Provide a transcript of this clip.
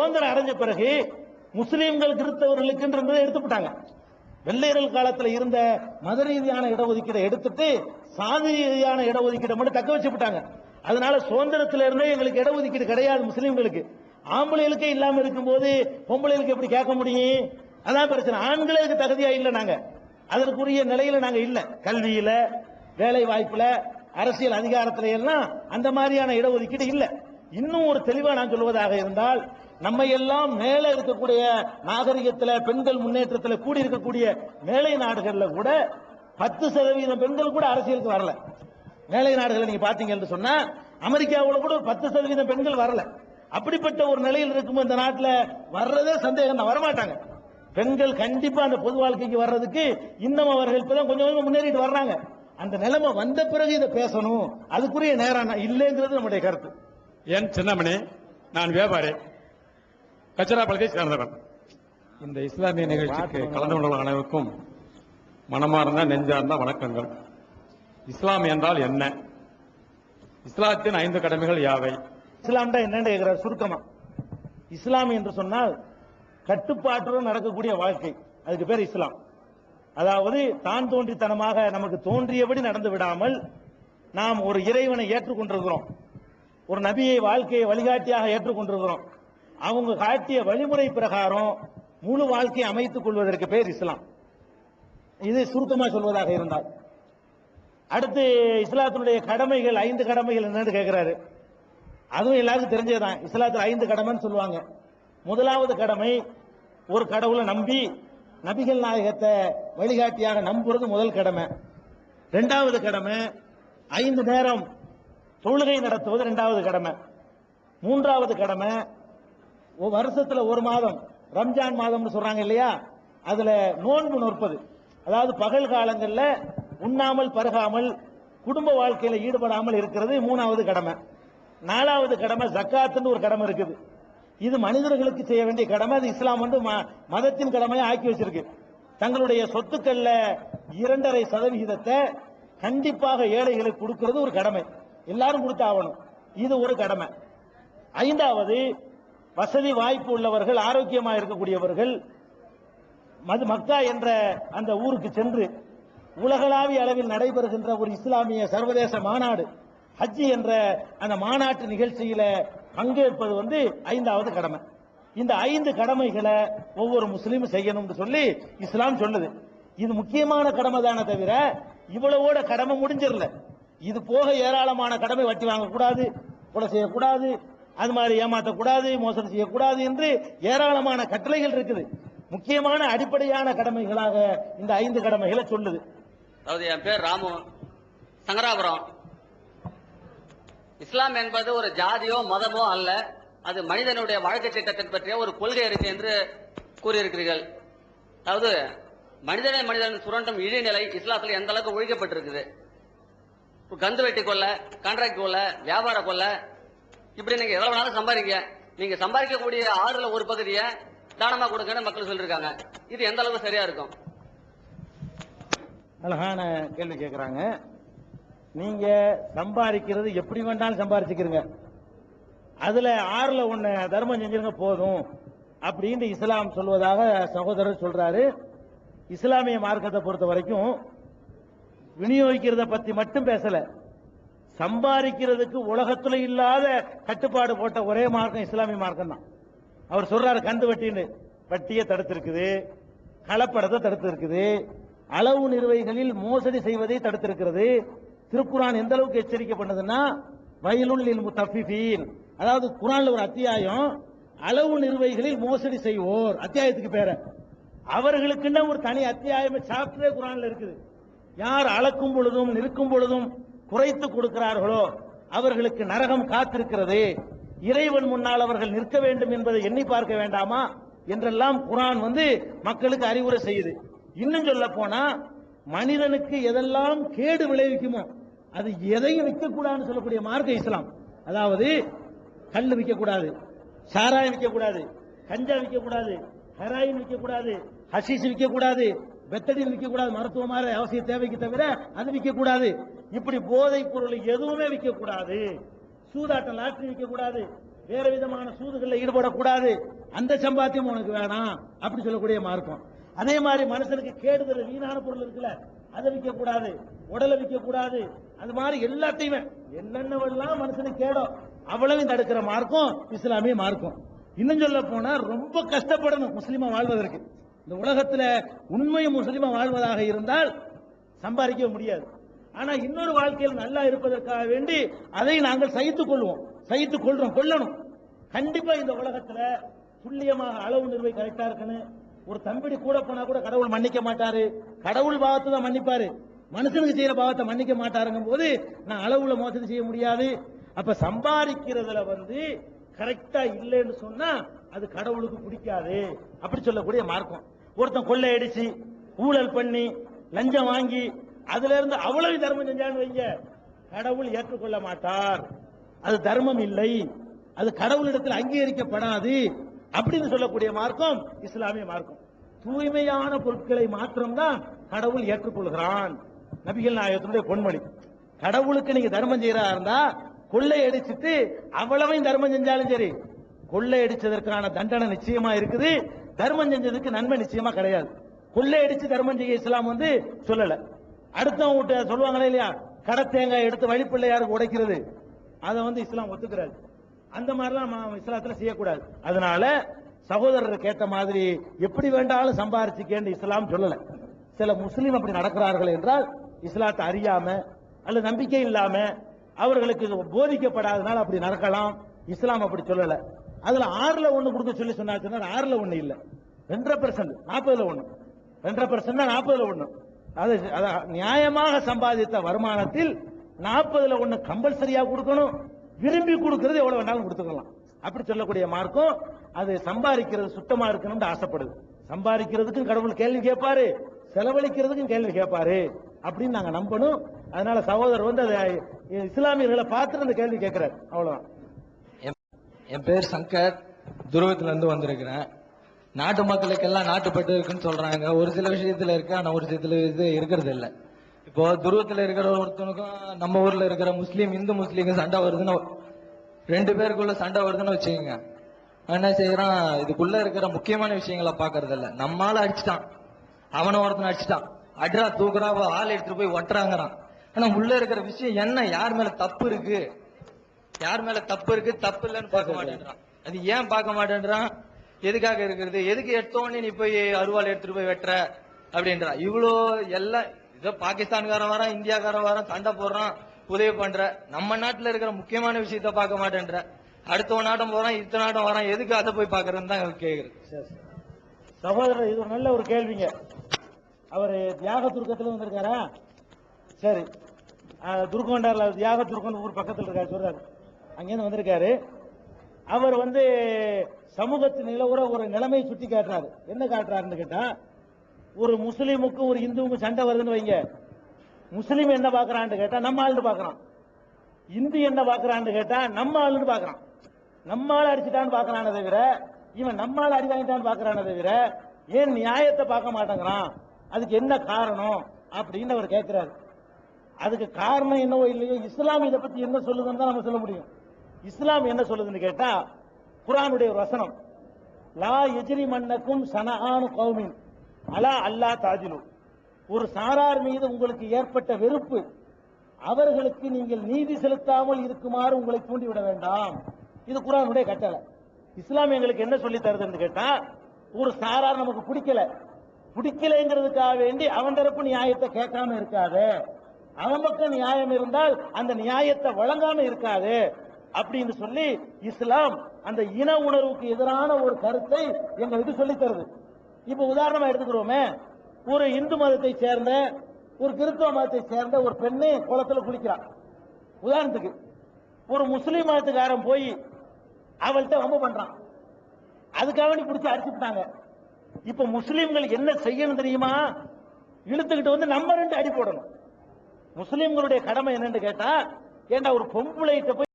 சுதந்திரம் அடைஞ்ச பிறகு முஸ்லீம்கள் கிறிஸ்தவர்களுக்கு எடுத்து போட்டாங்க வெள்ளையர்கள் காலத்தில் இருந்த மத ரீதியான இடஒதுக்கீடை எடுத்துட்டு சாதி ரீதியான இடஒதுக்கீடை மட்டும் தக்க வச்சுட்டாங்க அதனால சுதந்திரத்துல இருந்தே எங்களுக்கு இடஒதுக்கீடு கிடையாது முஸ்லீம்களுக்கு. ஆம்பளைகளுக்கே இல்லாம இருக்கும்போது பொம்பளைகளுக்கு எப்படி கேட்க முடியும்? அதான் பிரச்சனை. ஆண்களுக்கு தகுதியா இல்லை நாங்க. அதற்குரிய நிலையில நாங்க இல்ல. கல்வியில வேலை வாய்ப்புல அரசியல் அதிகாரத்துல எல்லாம் அந்த மாதிரியான இடஒதுக்கீடு இல்ல. இன்னும் ஒரு தெளிவா நான் சொல்வதாக இருந்தால் நம்ம எல்லாம் மேல இருக்கக்கூடிய நாகரிகத்துல பெண்கள் முன்னேற்றத்துல கூடி இருக்கக்கூடிய மேலை நாடுகள்ல கூட பத்து சதவீதம் பெண்கள் கூட அரசியலுக்கு வரல. மேலை நாடுகளை நீங்க பாத்தீங்க என்று சொன்னா அமெரிக்காவில் கூட ஒரு பத்து சதவீதம் பெண்கள் வரல. அப்படிப்பட்ட ஒரு நிலையில் இருக்கும் இந்த நாட்டில் வர்றதே சந்தேகம் தான் வரமாட்டாங்க. பெண்கள் கண்டிப்பா அந்த பொது வாழ்க்கைக்கு வர்றதுக்கு இன்னும் அவர்கள் இப்பதான் கொஞ்சம் கொஞ்சம் முன்னேறிட்டு வர்றாங்க. அந்த நிலைமை வந்த பிறகு இதை பேசணும் அதுக்குரிய நேரம் இல்லைங்கிறது நம்முடைய கருத்து. என் சின்னமணி நான் வியாபாரி. கச்சராபாளையத்தை சேர்ந்தவன் இந்த இஸ்லாமிய நிகழ்ச்சிக்கு கலந்து கொண்ட அனைவருக்கும் மனமார்ந்த நெஞ்சார்ந்த வணக்கங்கள். இஸ்லாம் என்றால் என்ன? இஸ்லாத்தின் ஐந்து கடமைகள் யாவை? இஸ்லாம்டா என்னன்னு கேட்கிறார் சுருக்கமா. இஸ்லாம் என்று சொன்னால் கட்டுப்பாட்டுடன் நடக்கக்கூடிய வாழ்க்கை. அதுக்கு பேர் இஸ்லாம். அதாவது தான் தோன்றித்தனமாக நமக்கு தோன்றியபடி நடந்து விடாமல் நாம் ஒரு இறைவனை ஏற்றுக்கொண்டிருக்கிறோம். ஒரு நபியை வாழ்க்கையை வழிகாட்டியாக ஏற்றுக்கொண்டிருக்கிறோம். அவங்க காட்டிய வழிமுறை பிரகாரம் முழு வாழ்க்கையை அமைத்துக் கொள்வதற்கு பேர் இஸ்லாம். இது சுருக்கமா சொல்வதாக இருந்தால். அடுத்து இஸ்லாத்தினுடைய கடமைகள் ஐந்து கடமைகள் என்னன்னு கேட்கிறாரு அதுவும் எல்லாருக்கும் தெரிஞ்சதுதான். இஸ்லாத்தில் ஐந்து கடமைன்னு சொல்லுவாங்க. முதலாவது கடமை ஒரு கடவுளை நம்பி நபிகள் நாயகத்தை வழிகாட்டியாக நம்புறது முதல் கடமை. ரெண்டாவது கடமை ஐந்து நேரம் தொழுகை நடத்துவது ரெண்டாவது கடமை. மூன்றாவது கடமை வருஷத்துல ஒரு மாதம் ரம்ஜான் மாதம்னு சொல்றாங்க இல்லையா? அதுல நோன்பு நோற்பது அதாவது பகல் காலங்கள்ல உண்ணாமல் பருகாமல் குடும்ப வாழ்க்கையில ஈடுபடாமல் இருக்கிறது மூணாவது கடமை. நாலாவது கடமை ஜக்காத்துன்னு ஒரு கடமை இருக்குது. இது மனிதர்களுக்கு செய்ய வேண்டிய கடமை. அது இஸ்லாம் வந்து ம- மதத்தின் கடமையை ஆக்கி வச்சிருக்கு. தங்களுடைய சொத்துக்கள்ல இரண்டரை சதவிகிதத்தை கண்டிப்பாக ஏழைகளுக்கு கொடுக்கிறது ஒரு கடமை. எல்லாரும் கொடுத்தாகணும் இது ஒரு கடமை. ஐந்தாவது வசதி வாய்ப்பு உள்ளவர்கள் ஆரோக்கியமாக இருக்கக்கூடியவர்கள் மது மக்கா என்ற அந்த ஊருக்கு சென்று உலகளாவிய அளவில் நடைபெறுகின்ற ஒரு இஸ்லாமிய சர்வதேச மாநாடு ஹஜ்ஜி என்ற அந்த மாநாட்டு நிகழ்ச்சியில பங்கேற்பது வந்து ஐந்தாவது கடமை. இந்த ஐந்து கடமைகளை ஒவ்வொரு முஸ்லீமும் செய்யணும்னு சொல்லி இஸ்லாம் சொல்லுது. இது முக்கியமான கடமை தானே தவிர இவ்வளவோட கடமை முடிஞ்சிடல. இது போக ஏராளமான கடமை வட்டி வாங்கக்கூடாது கொலை செய்யக்கூடாது அது மாதிரி ஏமாற்றக்கூடாது மோசடி செய்யக்கூடாது என்று ஏராளமான கட்டளைகள் இருக்குது. முக்கியமான அடிப்படையான கடமைகளாக இந்த ஐந்து கடமைகளை சொல்லுது. அதாவது என் பேர் ராமு. சங்கராபுரம். இஸ்லாம் என்பது ஒரு ஜாதியோ மதமோ அல்ல. அது மனிதனுடைய வாழ்க்கை திட்டத்தின் பற்றிய ஒரு கொள்கை இருக்கு என்று கூறியிருக்கிறீர்கள். அதாவது மனிதனை மனிதன் சுரண்டும் இழிநிலை இஸ்லாத்தில் எந்த அளவுக்கு ஒழிக்கப்பட்டிருக்குது? கந்து வெட்டி கொள்ள கான்ட்ராக்ட் கொள்ள வியாபார கொள்ள இப்படி நீங்க எவ்வளவு வேணாலும் சம்பாதிங்க. நீங்க சம்பாதிக்கக்கூடிய ஆறுல ஒரு பகுதியை தானமா கொடுங்கன்னு மக்கள் சொல்லியிருக்காங்க இது எந்த அளவுக்கு சரியா இருக்கும்? அழகான கேள்வி கேட்கறாங்க நீங்க சம்பாதிக்கிறது எப்படி வேண்டாலும் சம்பாதிச்சுக்கிறீங்க. அதுல ஆறுல ஒண்ணு தர்மம் செஞ்சிருங்க போதும் அப்படின்னு இஸ்லாம் சொல்வதாக சகோதரர் சொல்றாரு. இஸ்லாமிய மார்க்கத்தை பொறுத்த வரைக்கும் விநியோகிக்கிறத பத்தி மட்டும் பேசல. சம்பாதிக்கிறதுக்கு உலகத்துல இல்லாத கட்டுப்பாடு போட்ட ஒரே மார்க்கம் இஸ்லாமிய மார்க்கம் தான் அவர் சொல்றாரு கந்து வட்டின்னு. வட்டியை தடுத்திருக்குது கலப்படத்தை தடுத்திருக்குது அளவு நிறுவைகளில் மோசடி செய்வதை தடுத்திருக்கிறது. திருக்குரான் எந்த அளவுக்கு எச்சரிக்கை பண்ணதுன்னா வயலுள் முத்தஃபிஃபீன். அதாவது குரான்ல ஒரு அத்தியாயம் அளவு நிறுவைகளில் மோசடி செய்வோர். அத்தியாயத்துக்கு பேர. அவர்களுக்குன்னு ஒரு தனி அத்தியாயம் சாப்டரே குரான்ல இருக்குது. யார் அளக்கும் பொழுதும் நிற்கும் பொழுதும் குறைத்து கொடுக்கிறார்களோ அவர்களுக்கு நரகம் காத்திருக்கிறது. இறைவன் முன்னால் அவர்கள் நிற்க வேண்டும் என்பதை எண்ணி பார்க்க வேண்டாமா? என்றெல்லாம் குரான் வந்து மக்களுக்கு அறிவுரை செய்யுது. இன்னும் சொல்ல போனா மனிதனுக்கு எதெல்லாம் கேடு விளைவிக்குமோ அது எதையும் விற்கக்கூடாதுன்னு சொல்லக்கூடிய மார்க்க இஸ்லாம். அதாவது கல் விற்கக்கூடாது சாராயம் விற்கக்கூடாது கஞ்சா விற்கக்கூடாது ஹெராயின் விற்கக்கூடாது ஹசீஸ் விற்கக்கூடாது பெத்தடின் விற்கக்கூடாது மருத்துவமான அவசிய தேவைக்கு தவிர அது விற்கக்கூடாது. இப்படி போதைப் பொருள் எதுவுமே விற்கக்கூடாது. சூதாட்டம் லாட்டரி விற்கக்கூடாது. வேற விதமான சூதுகளில் ஈடுபடக்கூடாது. அந்த சம்பாத்தியம் உனக்கு வேணாம் அப்படி சொல்லக்கூடிய மார்க்கம். அதே மாதிரி மனுஷனுக்கு கேடுதல் வீணான பொருள் இருக்குல்ல அதை விற்க கூடாது உடலை விற்க கூடாது அது மாதிரி எல்லாத்தையுமே. என்னென்னவெல்லாம் மனுஷனுக்கு கேடும் அவ்வளவு தடுக்கிற மார்க்கம் இஸ்லாமிய மார்க்கம். இன்னும் சொல்ல போனா ரொம்ப கஷ்டப்படணும் முஸ்லீமா வாழ்வதற்கு. இந்த உலகத்துல உண்மை முஸ்லிமா வாழ்வதாக இருந்தால் சம்பாதிக்க முடியாது. ஆனா இன்னொரு வாழ்க்கையில் நல்லா இருப்பதற்காக வேண்டி அதை நாங்கள் சகித்துக் கொள்வோம். சகித்துக் கொள்றோம் கொள்ளணும். கண்டிப்பா இந்த உலகத்துல துல்லியமாக அளவு நிர்வை கரெக்டா இருக்கணும் ஒரு தம்பிடி கூட போனா கூட கடவுள் மன்னிக்க மாட்டாரு. கடவுள் பாவத்தை தான் மன்னிப்பாரு. மனுஷனுக்கு செய்யற பாவத்தை மன்னிக்க மாட்டாருங்கும் போது நான் அளவுல மோசடி செய்ய முடியாது. அப்ப சம்பாதிக்கிறதுல வந்து கரெக்டா இல்லைன்னு சொன்னா அது கடவுளுக்கு பிடிக்காது. அப்படி சொல்லக்கூடிய மார்க்கம். ஒருத்தன் கொள்ளையடிச்சு ஊழல் பண்ணி லஞ்சம் வாங்கி அதுல இருந்து அவ்வளவு தர்மம் செஞ்சான்னு வைங்க. கடவுள் ஏற்றுக்கொள்ள மாட்டார். அது தர்மம் இல்லை. அது கடவுளிடத்தில் அங்கீகரிக்கப்படாது அப்படின்னு சொல்லக்கூடிய மார்க்கம் இஸ்லாமிய மார்க்கம். தூய்மையான பொருட்களை மாத்திரம்தான் கடவுள் ஏற்றுக்கொள்கிறான். நபிகள் நாயகத்தினுடைய பொன்மொழி. கடவுளுக்கு நீங்க தர்மம் செய்யறா இருந்தா கொள்ளை அடிச்சிட்டு அவ்வளவையும் தர்மம் செஞ்சாலும் சரி கொள்ளை அடிச்சதற்கான தண்டனை நிச்சயமா இருக்குது. தர்மம் செஞ்சதுக்கு நன்மை நிச்சயமா கிடையாது. கொள்ளை அடிச்சு தர்மம் செய்ய இஸ்லாம் வந்து சொல்லல. அடுத்தவங்க விட்டு சொல்லுவாங்களே இல்லையா? கடை தேங்காய் எடுத்து வழிப்பிள்ளையாருக்கு உடைக்கிறது? அதை வந்து இஸ்லாம் ஒத்துக்கிறாரு. அந்த மாதிரிலாம் இஸ்லாத்துல செய்யக்கூடாது. அதனால சகோதரர் கேட்ட மாதிரி எப்படி வேண்டாலும் சம்பாரிச்சுக்கேன்னு இஸ்லாம் சொல்லல. சில முஸ்லீம் அப்படி நடக்கிறார்கள் என்றால் இஸ்லாத்தை அறியாம அல்லது நம்பிக்கை இல்லாம அவர்களுக்கு போதிக்கப்படாதனால அப்படி நடக்கலாம். இஸ்லாம் அப்படி சொல்லல. அதுல ஆறுல ஒண்ணு கொடுக்க சொல்லி சொன்னாச்சுன்னா ஆறுல ஒண்ணு இல்ல. ரெண்டரை பெர்சன்ட் நாற்பதுல ஒண்ணு. ரெண்டரை பெர்சன்ட் நாற்பதுல ஒண்ணு. அது நியாயமாக சம்பாதித்த வருமானத்தில் நாற்பதுல ஒண்ணு கம்பல்சரியா கொடுக்கணும். விரும்பி கொடுக்கறது எவ்வளவு வேணாலும் கொடுத்துக்கலாம். அப்படி சொல்லக்கூடிய மார்க்கம் அது சம்பாதிக்கிறது சுத்தமா இருக்கணும்னு ஆசைப்படுது. சம்பாதிக்கிறதுக்கும் கடவுள் கேள்வி கேட்பாரு செலவழிக்கிறதுக்கும் கேள்வி கேட்பாரு அப்படின்னு நாங்க நம்பணும். அதனால சகோதரர் வந்து அதை இஸ்லாமியர்களை பார்த்துட்டு அந்த கேள்வி கேட்கிறார். அவ்வளவுதான். என்- பேர் சங்கர். துருவத்திலேருந்து வந்திருக்கிறேன். நாட்டு மக்களுக்கெல்லாம் நாட்டுப்பட்டு இருக்குன்னு சொல்கிறாங்க ஒரு சில விஷயத்தில் இருக்கு ஆனால் ஒரு சில இது இருக்கிறது இல்லை. இப்போ துருவத்தில் இருக்கிற ஒருத்தனுக்கும் நம்ம ஊரில் இருக்கிற முஸ்லீம் இந்து முஸ்லீம் சண்டை வருதுன்னு ரெண்டு பேருக்குள்ள சண்டை வருதுன்னு வச்சுக்கோங்க. என்ன செய்யறான்? இதுக்குள்ள இருக்கிற முக்கியமான விஷயங்களை பாக்குறது இல்ல. நம்மளால அடிச்சிட்டான். அவனை ஒருத்தனை அடிச்சிட்டான். அட்ரா தூக்குறா ஆள் எடுத்துட்டு போய் ஒட்டுறாங்கிறான். ஆனா உள்ள இருக்கிற விஷயம் என்ன? யார் மேல தப்பு இருக்கு? யார் மேல தப்பு இருக்கு தப்பு இல்லைன்னு பார்க்க மாட்டேன்றான். அது ஏன் பார்க்க மாட்டேன்றான்? எதுக்காக இருக்கிறது? எதுக்கு எடுத்தோன்னு நீ போய் அருவாள் எடுத்துட்டு போய் வெட்டுற? அப்படின்றா. இவ்வளோ எல்லாம் இதோ பாகிஸ்தான்காரன் வரான் இந்தியாக்காரன் வரான் சண்டை போடுறான் உதவி பண்ற. நம்ம நாட்டில் இருக்கிற முக்கியமான விஷயத்த பார்க்க மாட்டேன்ற. அடுத்த நாட்டம் போறான் இத்தனை நாட்டம் வரான் எதுக்கு அதை போய் பாக்குறதுன்னு தான் கேக்குறேன் சரி, சகோதரர் இது ஒரு நல்ல ஒரு கேள்விங்க. அவர் தியாக துருக்கத்துல வந்திருக்காரா? சரி. ஆஹ், தியாக துருக்கன் ஊர் பக்கத்தில் இருக்காரு சொல்றாரு. அங்கேருந்து வந்திருக்காரு. அவர் வந்து சமூகத்து நிலவர ஒரு நிலைமையை சுட்டி காட்டுறாரு. என்ன காட்டுறாருன்னு கேட்டா ஒரு முஸ்லீமுக்கும் ஒரு இந்துவுக்கும் சண்டை வருதுன்னு வைங்க. முஸ்லீம் என்ன பாக்குறான்னு கேட்டா நம்ம ஆளுன்னு பாக்குறான் இந்து என்ன பாக்குறான்னு கேட்டா நம்ம ஆளுன்னு பாக்குறான் நம்ம ஆள் அடிச்சுட்டான்னு பாக்குறான தவிர இவன் நம்ம ஆள் அடி வாங்கிட்டான்னு தவிர ஏன் நியாயத்தை பார்க்க மாட்டேங்கிறான்? அதுக்கு என்ன காரணம்? அப்படின்னு அவர் கேட்கிறாரு. அதுக்கு காரணம் என்னவோ இல்லையோ இஸ்லாம் இதை பத்தி என்ன சொல்லுதுன்னு தான் நம்ம சொல்ல முடியும். இஸ்லாம் என்ன சொல்லுதுன்னு கேட்டா குரானுடைய ஒரு வசனம் லா எஜிரி மன்னக்கும் சனஆனு கௌமின் அலா அல்லா தாஜிலு. ஒரு சாரார் மீது உங்களுக்கு ஏற்பட்ட வெறுப்பு அவர்களுக்கு நீங்கள் நீதி செலுத்தாமல் இருக்குமாறு உங்களை தூண்டிவிட வேண்டாம். இது குரானுடைய கட்டளை. இஸ்லாம் எங்களுக்கு என்ன சொல்லி தருதுன்னு கேட்டா ஒரு சாரார் நமக்கு பிடிக்கல. பிடிக்கலைங்கிறதுக்காக வேண்டி அவன் தரப்பு நியாயத்தை கேட்காம இருக்காது. அவன் பக்கம் நியாயம் இருந்தால் அந்த நியாயத்தை வழங்காம இருக்காது. அப்படின்னு சொல்லி இஸ்லாம் அந்த இன உணர்வுக்கு எதிரான ஒரு கருத்தை எங்களுக்கு சொல்லி தருது. இப்ப உதாரணமா எடுத்துக்கிறோமே ஒரு இந்து மதத்தை சேர்ந்த ஒரு கிறிஸ்தவ மதத்தை சேர்ந்த ஒரு பெண்ணு குளத்துல குளிக்கிறான். உதாரணத்துக்கு ஒரு முஸ்லீம் மதத்துக்காரன் போய் அவள்கிட்ட ரொம்ப பண்றான். அதுக்காக நீ பிடிச்சி அடிச்சுட்டாங்க இப்ப முஸ்லீம்கள் என்ன செய்யணும் தெரியுமா? இழுத்துக்கிட்டு வந்து நம்ம ரெண்டு அடி போடணும். முஸ்லீம்களுடைய கடமை என்னன்னு கேட்டா ஏண்டா ஒரு பொம்பளைகிட்ட போய்